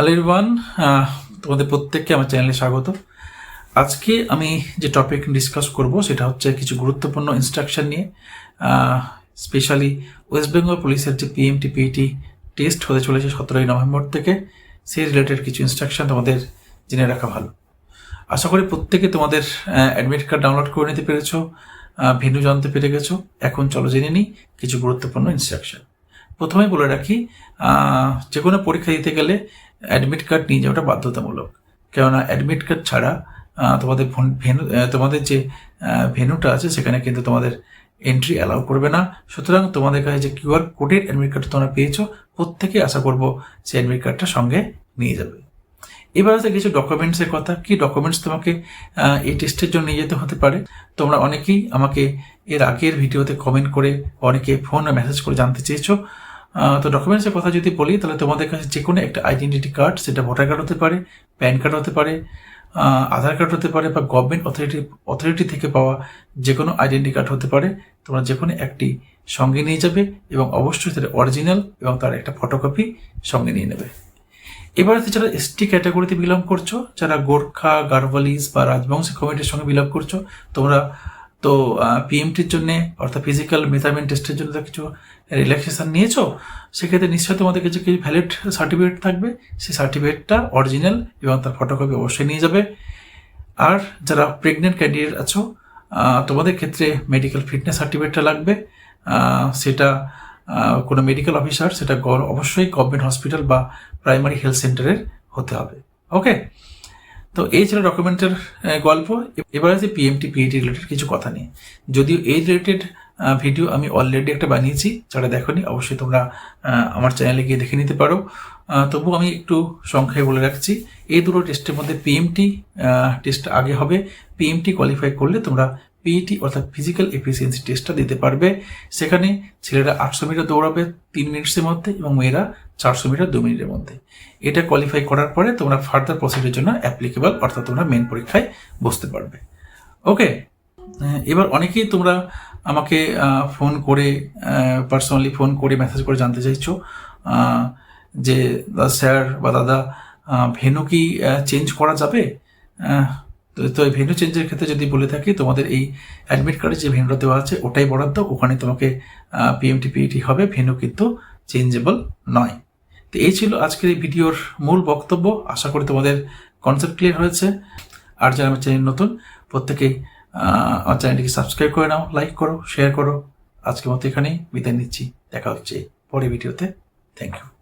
Hello ইরওয়ান তোমাদের প্রত্যেককে আমার চ্যানেলে স্বাগত। আজকে আমি যে টপিক ডিসকাস করব সেটা হচ্ছে কিছু গুরুত্বপূর্ণ ইনস্ট্রাকশন নিয়ে। স্পেশালি ওয়েস্ট বেঙ্গল পুলিশের যে পিএমটি পিএটি টেস্ট হতে চলেছে সতেরোই নভেম্বর থেকে, সেই রিলেটেড কিছু ইনস্ট্রাকশন তোমাদের জেনে রাখা ভালো। আশা করি প্রত্যেকে তোমাদের অ্যাডমিট কার্ড ডাউনলোড করে নিতে পেরেছ ভেন্যু জানতে পেরে গেছো। এখন চলো জেনে নিই কিছু গুরুত্বপূর্ণ ইনস্ট্রাকশন প্রথমে বলে রাখি যে কোনো পরীক্ষা দিতে গেলে অ্যাডমিট কার্ড নিয়ে যাওয়াটা বাধ্যতামূলক। কেননা অ্যাডমিট কার্ড ছাড়া তোমাদের ভন- ভেনু তোমাদের যে ভেনুটা আছে সেখানে কিন্তু তোমাদের এন্ট্রি অ্যালাউ করবে না। সুতরাং তোমাদের কাছে যে কিউআর কোডের অ্যাডমিট কার্ড তোমরা পেয়েছ, প্রত্যেকেই আশা করব সেই অ্যাডমিট কার্ডটা সঙ্গে নিয়ে যাবে। এবার আছে কিছু ডকুমেন্টসের কথা। কি ডকুমেন্টস তোমাকে এই টেস্টের জন্য নিয়ে যেতে হতে পারে? তোমরা অনেকেই আমাকে এর আগের ভিডিওতে কমেন্ট করে, অনেকে ফোন মেসেজ করে জানতে চেয়েছো। তো ডকুমেন্টসের কথা যদি বলি, তাহলে তোমাদের কাছে যে কোনো একটা আইডেন্টিটি কার্ড সেটা ভোটার কার্ড হতে পারে প্যান কার্ড হতে পারে আধার কার্ড হতে পারে বা গভর্নমেন্ট অথরিটি অথরিটি থেকে পাওয়া যে কোনো আইডেন্টি কার্ড হতে পারে। তোমরা যে কোনো একটি সঙ্গে নিয়ে যাবে এবং অবশ্যই সেটা অরিজিনাল এবং তার একটা ফটোকপি সঙ্গে নিয়ে নেবে। এবারে যারা এসটি ক্যাটাগরিতে বিলং করছ, যারা গোর্খা গারওয়ালিস বা রাজবংশী কমিটির সঙ্গে বিলং করছ, তোমরা তো পিএমটির জন্য, অর্থাৎ ফিজিক্যাল মেজারমেন্ট টেস্টের জন্য কিছু রিল্যাক্সেশন নিয়েছো? সেক্ষেত্রে নিশ্চয়ই তোমাদের কাছে কিছু ভ্যালিড সার্টিফিকেট থাকবে। সেই সার্টিফিকেটটা অরিজিনাল এবং তার ফটোকপি অবশ্যই নিয়ে যাবে। আর যারা প্রেগনেন্ট ক্যান্ডিডেট আছো তোমাদের ক্ষেত্রে মেডিকেল ফিটনেস সার্টিফিকেটটা লাগবে। সেটা কোনো মেডিকেল অফিসার সেটা অবশ্যই গভর্নমেন্ট হসপিটাল বা প্রাইমারি হেলথ সেন্টারের হতে হবে। ওকে তো এই ছিল ডকুমেন্টের গল্প। এবার আছে পিএমটি পিএটি রিলেটেড কিছু কথা নিয়ে। যদিও এই রিলেটেড ভিডিও আমি অলরেডি একটা বানিয়েছি, যারা দেখোনি অবশ্যই তোমরা আমার চ্যানেলে গিয়ে দেখে নিতে পারো। তবু আমি একটু সংখ্যায় বলে রাখছি, এই দুটো টেস্টের মধ্যে পিএমটি টেস্ট আগে হবে। পিএমটি কোয়ালিফাই করলে তোমরা পিইটি অর্থাৎ ফিজিক্যাল এফিসিয়েন্সি টেস্টটা দিতে পারবে। সেখানে ছেলেরা আটশো মিটার দৌড়াবে তিন মিনিটসের মধ্যে এবং মেয়েরা চারশো মিটার দু মিনিটের মধ্যে। এটা কোয়ালিফাই করার পরে তোমরা ফার্দার প্রসেসের জন্য অ্যাপ্লিকেবল অর্থাৎ তোমরা মেন পরীক্ষায় বসতে পারবে। ওকে এবার অনেকেই তোমরা আমাকে ফোন করে পার্সোনালি ফোন করে মেসেজ করে জানতে চাইছো যে স্যার বা দাদা ভেনু কি চেঞ্জ করা যাবে? তো এই ভেন্যু চেঞ্জের ক্ষেত্রে যদি বলে থাকি, তোমাদের এই অ্যাডমিট কার্ডে যে ভেনুটা দেওয়া আছে, ওটাই বরাদ্দ। ওখানে তোমাকে পিএমটি পিএটি হবে, ভেন্যু কিন্তু চেঞ্জেবল নয়। তো এই ছিল আজকের এই ভিডিওর মূল বক্তব্য। আশা করি তোমাদের কনসেপ্ট ক্লিয়ার হয়েছে। আর যারা আমার চ্যানেল নতুন প্রত্যেকেই আমার চ্যানেলটিকে সাবস্ক্রাইব করে নাও লাইক করো শেয়ার করো। আজকের মতো এখানেই বিদায় নিচ্ছি। দেখা হচ্ছে পরে ভিডিওতে। Thank you